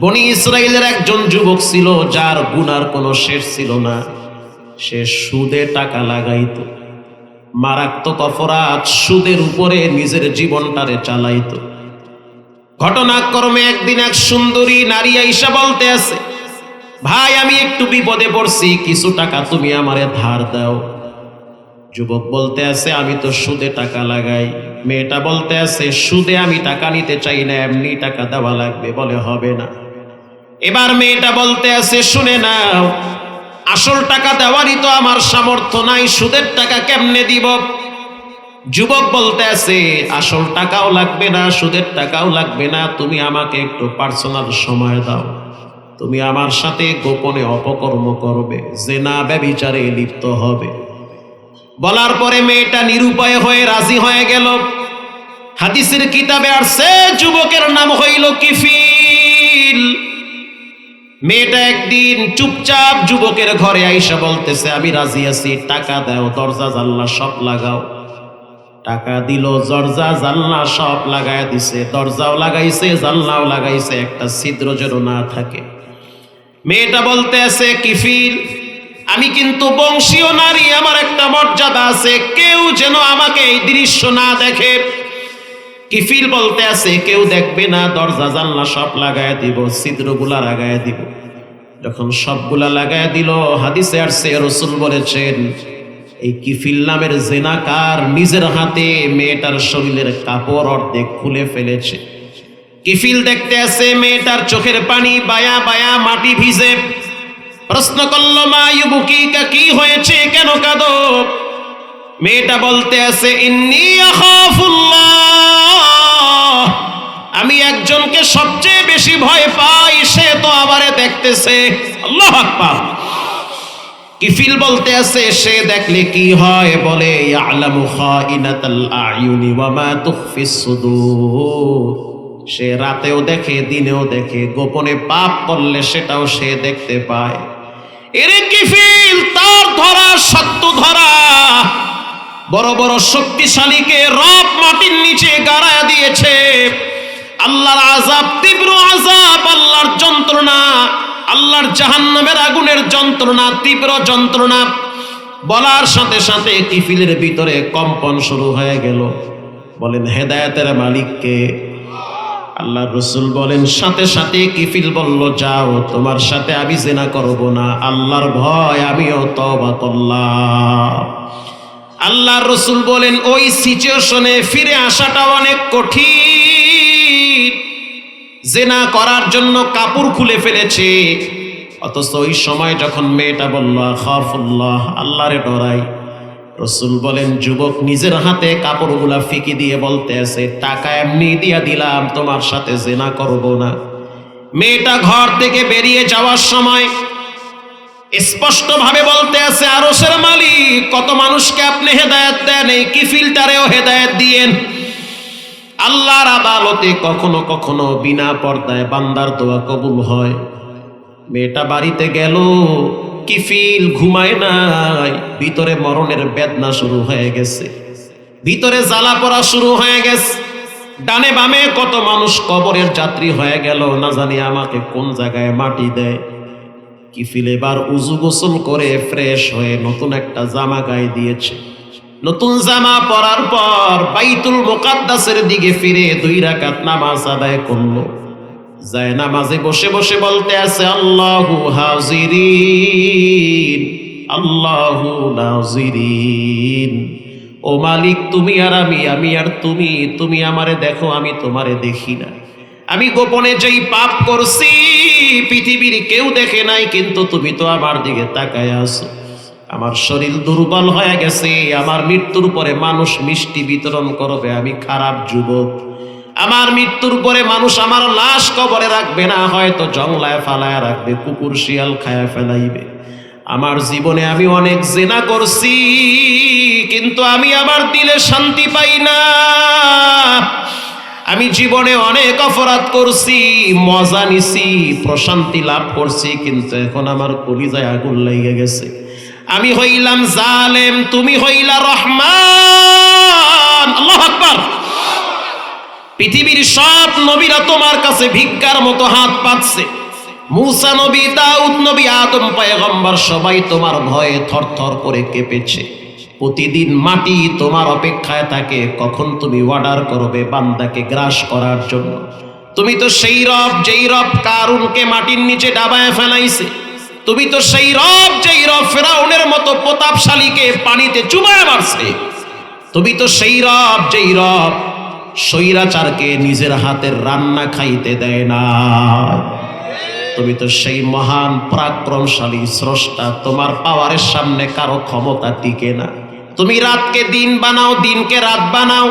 বনি ইসরায়েলের একজন যুবক ছিল, যার গুনার কোনো শেষ ছিল না। সে সুদে টাকা লাগাইত। মারাত্মক অপরাধ সুদের উপরে নিজের জীবনটারে চালাইতো। ঘটনাক্রমে একদিন এক সুন্দরী নারী আইসা বলতে আছে, ভাই, আমি একটু বিপদে পড়ছি, কিছু টাকা তুমি আমারে ধার দাও। যুবক বলতে আছে, আমি তো সুদে টাকা লাগাই। মেয়েটা বলতে আছে, সুদে আমি টাকা নিতে চাই না, এমনি টাকা দেওয়া লাগবে বলে হবে না। এবার মেয়েটা বলতে আছে, শুনে নাও, আসল টাকা দেওয়ারই তো আমার সামর্থ্য নাই, সুদের টাকা কেমনে দিব? যুবক বলতে আছে, আসল টাকাও লাগবে না, সুদের টাকাও লাগবে না, তুমি আমাকে একটু পার্সোনাল সময় দাও। তুমি আমার সাথে গোপনে অপকর্ম করবে যে না ব্যবিচারে লিপ্ত হবে। বলার পরে মেয়েটা নিরুপায় হয়ে রাজি হয়ে গেল। হাদিসের কিতাবে আর সে যুবকের নাম হইল কিফিল। মেয়েটা একদিন চুপচাপ যুবকের ঘরে আইসা বলতেছে, আমি রাজি আছি, টাকা দাও, দরজা জানলা সব লাগাও। টাকা দিল, দরজা জানলা সব লাগায় দিছে, দরজাও লাগাইছে, জানলাও লাগাইছে, একটা ছিদ্র যেন না থাকে। মেয়েটা বলতে আছে কিফিল, আমি কিন্তু বংশীয় নারী, আমার একটা মর্যাদা আছে, কেউ যেন আমাকে এই দৃশ্য না দেখে কিফিল বলতে আছে, কেউ দেখবে না, দরজা জানলা সব লাগায় দিব, ছিদ্রগুলা লাগায় দিব। যখন সবগুলা লাগায় দিল, হাদিসে আসছে, রসুল বলেছেন, এই কিফিল নামের জেনাকার নিজের হাতে মেয়েটার শরীরের কাপড় অর্ধেক খুলে ফেলেছে। কিফিল দেখতে আছে, মেয়েটার চোখের পানি বায়া বায়া মাটি ভিজে। প্রশ্ন করল, মা ইউবুকিকা কি হয়েছে? কেন কাঁদো? মেয়েটা বলতে আছে, ইন্নি আখাফুল্লাহ। আমি একজনকে সবচেয়ে বেশি ভয় পাই, সে তো আমারে দেখতেছে। আল্লাহ আকবার। কিফিল বলতে আছে, সে দেখলে কি হয় বলে, ইয়ালামু খাইনাতাল আয়ুনি ওয়া মা তুখফিস সুদূর। সে রাতেও দেখে, দিনেও দেখে, গোপনে পাপ করলে সেটাও সে দেখতে পায়। এরে কিফিল, তার ধরা সত্য ধরা। বড় বড় শক্তিশালীকে রব মাটির নিচে গাড়ায় দিয়েছে। আল্লাহর আজাব তীব্র আজাব আল্লাহর যন্ত্রণা, আল্লাহর জাহান্নামের আগুনের যন্ত্রণা, তীব্র যন্ত্রণা। বলার সাথে সাথে কিফিলের ভিতরে কম্পন শুরু হয়ে গেল। বলেন, হেদায়েতের মালিককে? আল্লাহ রসুল বলেন, সাথে সাথে কিফিল বলল, যাও, তোমার সাথে আমি জেনা করব না। আল্লাহর ভয়, আমিও তবা করলাম আল্লাহ রসুল বলেন, ওই সিচুয়েশনে ফিরে আসাটা অনেক কঠিন। জেনা করার জন্য কাপড় খুলে ফেলেছে। অথচ ওই সময় যখন মেয়েটা বলল খাফুল্লাহ আল্লাহরে ডরাই। রসুল বলেন, যুবক নিজের হাতে কাপড়গুলা ফিকি দিয়ে বলতে আছে, টাকা এমনি দিয়া দিলাম, তোমার সাথে জেনা করব না। মেয়েটা ঘর থেকে বেরিয়ে যাওয়ার সময় স্পষ্ট ভাবে বলতে আছে আরসের মালিক, কত মানুষকে আপনি হেদায়েত দেন, এই কি ফিল্টারেও হেদায়েত দিয়েন? আল্লাহর আদালতে কখনো কখনো বিনা পর্দায় বান্দার দোয়া কবুল হয়। মেয়েটা বাড়িতে গেল, কিফিল ঘুমায় নাই, ভিতরে মরণের বেদনা শুরু হয়ে গেছে। ভিতরে জ্বালা পড়া শুরু হয়ে গেছে। ডানে বামে কত মানুষ কবরের যাত্রী হয়ে গেল, না জানি আমাকে কোন জায়গায় মাটি দেয়। কিফিল এবার উজু গোসল করে ফ্রেশ হয়ে নতুন একটা জামা গায়ে দিয়েছে। নতুন জামা পরার পর বাইতুল মোকাদ্দাসের দিকে ফিরে দুই রাকাত নামাজ আদায় করল। যায় নামাজে বসে বসে বলতে আছে, আল্লাহু হাজিরিন, আল্লাহু নাজিরিন। ও মালিক, তুমি আর আমি আমি আর তুমি তুমি আমারে দেখো, আমি তোমারে দেখি না আমি গোপনে যেই পাপ করছি, পৃথিবীর কেউ দেখে নাই, কিন্তু তুমি তো আমার দিকে তাকায় আছো। আমার শরীর দুর্বল হয়ে গেছে, আমার মৃত্যুর পরে মানুষ মিষ্টি বিতরণ করবে, আমি খারাপ যুবক। আমার মৃত্যুর পরে মানুষ আমার লাশ কবরে রাখবে না, হয়তো জংলায় ফালায় রাখবে, কুকুর শিয়াল খায়া ফেলাইবে। আমার জীবনে আমি অনেক জেনা করছি, কিন্তু আমি আমার দিলে শান্তি পাই না। আমি জীবনে অনেক অপরাধ করছি, মজা নিছি, প্রশান্তি লাভ করছি, কিন্তু এখন আমার কলিজায় আগুন লেগে গেছে। আমি হইলাম জালেম, তুমি হইলা রহমান। আল্লাহ আকবার। পৃথিবীর সব নবীরা তোমার কাছে ভিক্ষার মতো হাত পাচ্ছে। মুসা নবী, দাউদ নবী, আদম পয়গম্বর সবাই তোমার ভয়ে থরথর করে কেঁপেছে। প্রতিদিন মাটি তোমার অপেক্ষায় থাকে, কখন তুমি অর্ডার করবে বান্দাকে গ্রাস করার জন্য। তুমি তো সেই রব, যেই রব কারুনকে মাটির নিচে ডাবায় ফেলাইছে। তুমি তো সেই রব, যেই রব ফেরাউনের মতো প্রতাপশালীকে পানিতে চুবায় মারছে। তুমি তো সেই রব, যেই রব স্বৈরাচারকে নিজের হাতের রান্না খাইতে দেয় না। তুমি তো সেই মহান পরাক্রমশালী স্রষ্টা, তোমার পাওয়ারের সামনে কারও ক্ষমতা টিকে না। তুমি রাতকে দিন বানাও, দিনকে রাত বানাও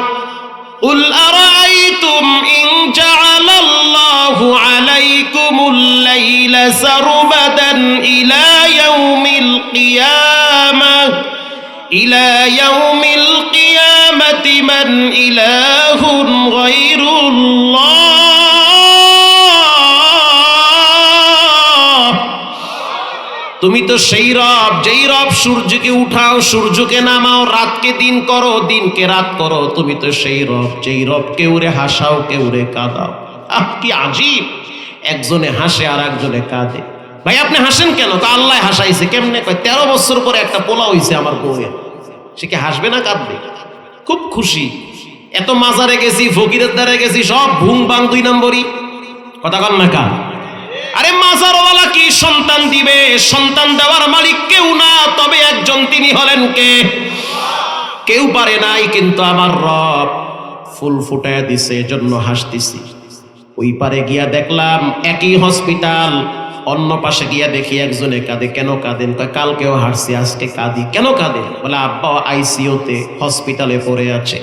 قل أرأيتم إن جعل الله عليكم الليل سرمدا إلى يوم القيامة؟ إلى يوم القيامة من إله غير الله؟ তুমি তো সেই রব, যেই রব সূর্যকে উঠাও, সূর্যকে নামাও, রাতকে দিন করো, দিনকে রাত করো, তুমি তো সেই রব, যেই রব কেউরে হাসাও কেউরে কাঁদাও। কি আজীব! একজনে হাসে আর একজনে কাঁদে। ভাই, আপনি হাসেন কেন? তা আল্লাহ হাসাইছে, কেমনে কয়? তেরো বছর পরে একটা পোলা হইছে আমার বউয়ের। সে কি হাসবে না কাঁদবে? খুব খুশি। এত মাজারে গেছি, ফকিরের দ্বারে গেছি, সব ভুং বাং দুই নম্বরই। কথা কন না কার? আরে কি সন্তান দিবে, সন্তান দেওয়ার মালিক কেউ না, তবে একজন তিনি হলেন কে? কেউ পারে নাই, কিন্তু আমার রব ফুল ফুটায় দিছে, এজন্য হাসতেছি। ওই পারে গিয়া দেখলাম একই হসপিটাল, অন্য পাশে গিয়া দেখি একজনে কাঁদে, কেন কাঁদেন? কয়, কালকেও হাসছি আজকে কাঁদি। কেন কাঁদে বলে, আব্বা আইসিইউতে হসপিটালে পড়ে আছে।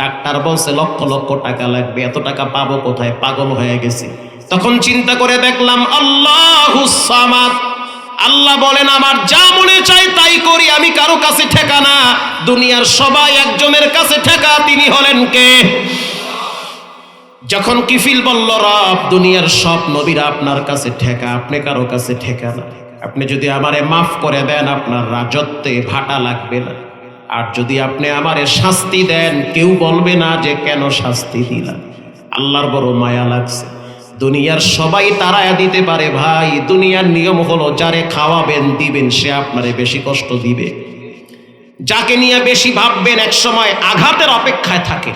ডাক্তার বলছে, লক্ষ লক্ষ টাকা লাগবে, এত টাকা পাবো কোথায়? পাগল হয়ে গেছি। তখন চিন্তা করে দেখলাম, আল্লাহ আল্লাহ বলেন, আমার যা মনে চাই তাই করি, আমি কারও কাছে ঠেকা না। দুনিয়ার সবাই একজনের কাছে ঠেকা, তিনি হলেন কে? যখন কিফিল বলল, রব, দুনিয়ার সব নবীরা আপনার কাছে ঠেকা, আপনি কারও কাছে ঠেকা না। আপনি যদি আমারে মাফ করে দেন, আপনার রাজত্বে ভাটা লাগবে না। আর যদি আপনি আমারে শাস্তি দেন, কেউ বলবে না যে কেন শাস্তি দিলাম। আল্লাহর বড় মায়া লাগছে। দুনিয়ার সবাই তারায়া দিতে পারে, ভাই, দুনিয়ার নিয়ম হলো যারে খাওয়াবেন, দিবেন, সে আপনারে বেশি কষ্ট দিবে। যাকে নিয়ে বেশি ভাববেন এক সময় আঘাতের অপেক্ষায় থাকে।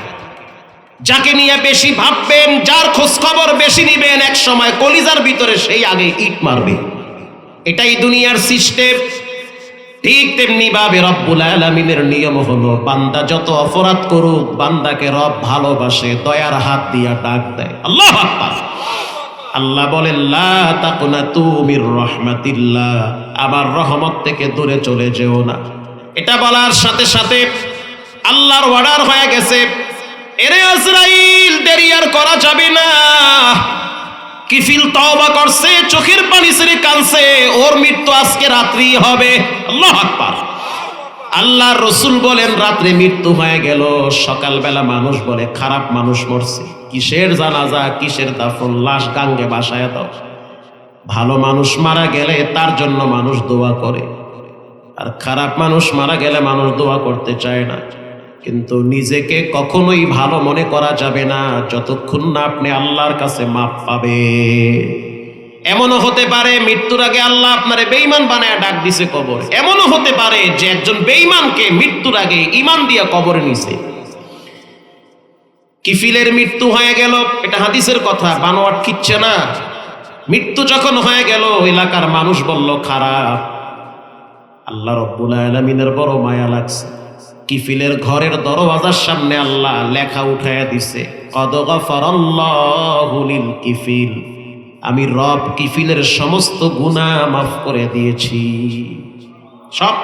যাকে নিয়ে বেশি ভাববেন, যার খোঁজ খবর বেশি নিবেন এক সময় কলিজার ভিতরে সেই আগে ইট মারবে। এটাই দুনিয়ার সিস্টেম। ঠিক তেমনি ভাবে রব্বুল আলমিনের নিয়ম হলো, বান্দা যত অপরাধ করুক, বান্দাকে রব ভালোবাসে, দয়ার হাত দিয়া ডাক দেয়। আল্লাহ আকবার। আল্লাহ বলেন আমার রহমত থেকে দূরে চলে যেও না। এটা বলার সাথে সাথে আল্লাহর অর্ডার হয়ে গেছে। এরে আজরাইল, দেরি আর করা যাবে না। কিফিল তওবা করছে, চোখের পানি ছেড়ে কানছে ওর মৃত্যু আজকে রাত্রি হবে। আল্লাহ আকবার। আল্লাহ রসুল বলেন, রাত্রে মৃত্যু হয়ে গেল, সকালবেলা মানুষ বলে, খারাপ মানুষ মরছে। কিসের জানাজা, কিসের দাফন, লাশ গাঙ্গে বাসায় দাও। ভালো মানুষ মারা গেলে তার জন্য মানুষ দোয়া করে। আর খারাপ মানুষ মারা গেলে মানুষ দোয়া করতে চায় না। কিন্তু নিজেকে কখনোই ভালো মনে করা যাবে না, যতক্ষণ না আপনি আল্লাহর কাছে মাপ পাবে এমনও হতে পারে মৃত্যুর আগে আল্লাহ আপনারে বেঈমান বানায় ডাক দিছে কবর। এমনও হতে পারে যে একজন বেঈমানকে মৃত্যুর আগে ইমান দিয়া কবরে নিছে। কিফিলের মৃত্যু হয়ে গেল, এটা হাদিসের কথা, বানোয়াট কিচ্ছে না। মৃত্যু যখন হয়ে গেল, এলাকার মানুষ বলল, খারাপ। আল্লাহ রব্বুল আলমিনের বড় মায়া লাগছে। কিফিলের ঘরের দরওয়াজার সামনে আল্লাহ লেখা উঠাইয়া দিছে, কদ গফারাল্লাহুলিল কিফিল। আমি রব কিফিলের সমস্ত গুনাহ মাফ করে দিয়েছি। সব।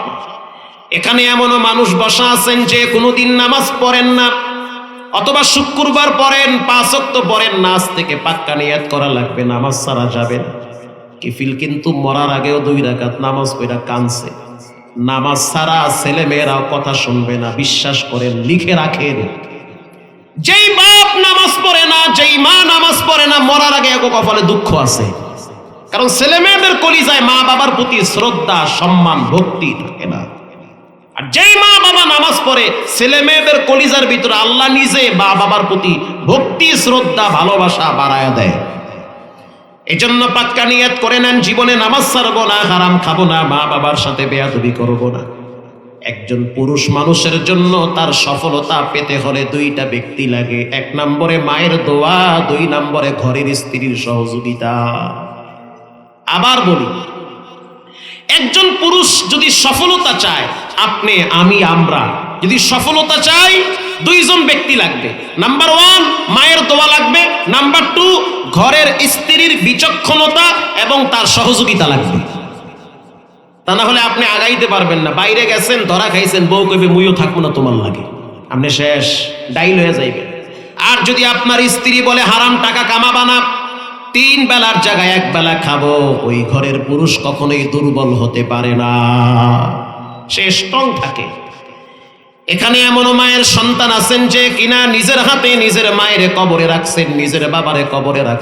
এখানে এমনও মানুষ বসা আছেন যে কোনোদিন নামাজ পড়েন না, অথবা শুক্রবার পড়েন, পাঁচ অক্ত পড়েন না আজ থেকে পাক্কা নিয়াত করা লাগবে, নামাজ ছাড়া যাবে কিফিল কিন্তু মরার আগেও দুই রাকাত নামাজ পড়া কানছে নামাজ ছাড়া ছেলে মেয়েরাও কথা শুনবে না, বিশ্বাস করেন, লিখে রাখেন। যেই নামাজ পড়ে না, যেই মা নামাজ পড়ে না, মরার আগে এক কপালে দুঃখ আছে। কারণ ছেলে মেয়েদের কলিজায় মা বাবার প্রতি শ্রদ্ধা, সম্মান, ভক্তি থাকে না। আর যেই মা বাবা নামাজ পড়ে, ছেলে মেয়েদের কলিজার ভিতরে আল্লাহ নিজে মা বাবার প্রতি ভক্তি, শ্রদ্ধা, ভালোবাসা বাড়ায় দেয়। এজন্য পাক্কা নিয়ত করে নেন, জীবনে নামাজ ছাড়বো না, হারাম খাব না, মা বাবার সাথে বেয়াদবি করব না। একজন পুরুষ মানুষের জন্য তার সফলতা পেতে হলে দুইটা ব্যক্তি লাগে। এক নম্বরে মায়ের দোয়া, দুই নম্বরে ঘরের স্ত্রীর সহযোগিতা। আবার বলি, একজন পুরুষ যদি সফলতা চায়, আপনি, আমি, আমরা, যদি সফলতা চাই, দুইজন ব্যক্তি লাগবে। নাম্বার ওয়ান, মায়ের দোয়া লাগবে। নাম্বার টু, ঘরের স্ত্রীর বিচক্ষণতা এবং তার সহযোগিতা লাগবে। তা না হলে আপনি আগাইতে পারবেন না। বাইরে গেছেন, ধরা খাইছেন, বউ কইবে, মুইও থাকব না তোমার লাগে। আপনি শেষ, ডাইল হয়ে যাইবেন আর যদি আপনার স্ত্রী বলে, হারাম টাকা কামাবা না, তিন বেলার জায়গায় এক বেলা খাব। ওই ঘরের পুরুষ কখনোই দুর্বল হতে পারে না। সে স্ট্রং থাকে। এখানে এমন মায়ের সন্তান আছেন যে কিনা নিজের হাতে নিজের মায়ের কবরে রাখছেন, নিজের বাবারে কবরে রাখছেন।